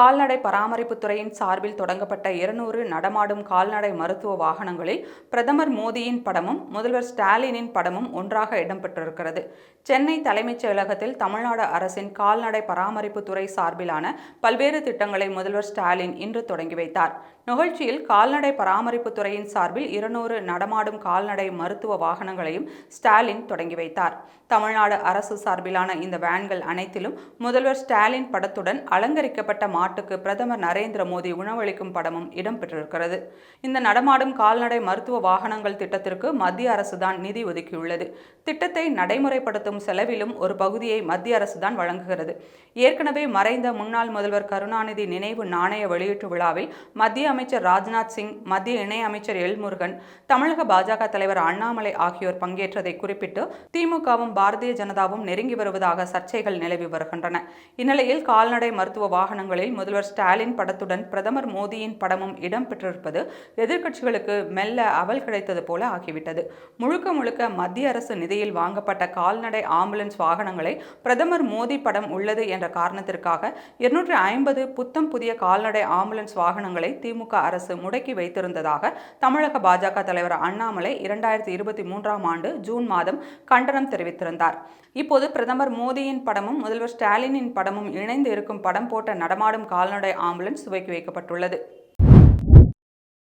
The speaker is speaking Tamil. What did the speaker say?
கால்நடை பராமரிப்புத்துறையின் சார்பில் தொடங்கப்பட்ட இருநூறு நடமாடும் கால்நடை மருத்துவ வாகனங்களில் பிரதமர் மோடியின் படமும் முதல்வர் ஸ்டாலினின் படமும் ஒன்றாக இடம்பெற்றிருக்கிறது. சென்னை தலைமைச் செயலகத்தில் தமிழ்நாடு அரசின் கால்நடை பராமரிப்புத்துறை சார்பிலான பல்வேறு திட்டங்களை முதல்வர் ஸ்டாலின் இன்று தொடங்கி வைத்தார். நிகழ்ச்சியில் கால்நடை பராமரிப்புத்துறையின் சார்பில் இருநூறு நடமாடும் கால்நடை மருத்துவ வாகனங்களையும் ஸ்டாலின் தொடங்கி வைத்தார். தமிழ்நாடு அரசு சார்பிலான இந்த வேன்கள் அனைத்திலும் முதல்வர் ஸ்டாலின் படத்துடன் அலங்கரிக்கப்பட்ட நாட்டுக்கு பிரதமர் நரேந்திர மோடி உணவளிக்கும் படமும் இடம்பெற்றிருக்கிறது. இந்த நடமாடும் கால்நடை மருத்துவ வாகனங்கள் திட்டத்திற்கு மத்திய அரசுதான் நிதி ஒதுக்கியுள்ளது. திட்டத்தை நடைமுறைப்படுத்தும் செலவிலும் ஒரு பகுதியை மத்திய அரசுதான் வழங்குகிறது. ஏற்கனவே மறைந்த முன்னாள் முதல்வர் கருணாநிதி நினைவு நாணய வெளியீட்டு விழாவில் மத்திய அமைச்சர் ராஜ்நாத் சிங் மத்திய இணையமைச்சர் எல் முருகன் தமிழக பாஜக தலைவர் அண்ணாமலை ஆகியோர் பங்கேற்றதை குறிப்பிட்டு திமுகவும் பாரதிய ஜனதாவும் நெருங்கி வருவதாக சர்ச்சைகள் நிலவி வருகின்றன. இந்நிலையில் கால்நடை மருத்துவ வாகனங்களில் முதல்வர் ஸ்டாலின் படத்துடன் பிரதமர் மோடியின் படமும் இடம்பெற்றிருப்பது எதிர்க்கட்சிகளுக்கு மெல்ல அவல் கிடைத்தது போல ஆகிவிட்டது. முழுக்க முழுக்க மத்திய அரசு நிதியில் வாங்கப்பட்ட கால்நடை ஆம்புலன்ஸ் வாகனங்களை பிரதமர் மோடி படம் உள்ளது என்ற காரணத்திற்காக இருநூற்றி ஐம்பது புத்தம் புதிய கால்நடை ஆம்புலன்ஸ் வாகனங்களை திமுக அரசு முடக்கி வைத்திருந்ததாக தமிழக பாஜக தலைவர் அண்ணாமலை இரண்டாயிரத்தி இருபத்தி மூன்றாம் ஆண்டு ஜூன் மாதம் கண்டனம் தெரிவித்திருந்தார். இப்போது பிரதமர் மோடியின் படமும் முதல்வர் ஸ்டாலினின் படமும் இணைந்து இருக்கும் படம் போட்ட நடமாடும் கால்நடை ஆம்புலன்ஸ் துவக்கி வைக்கப்பட்டுள்ளது.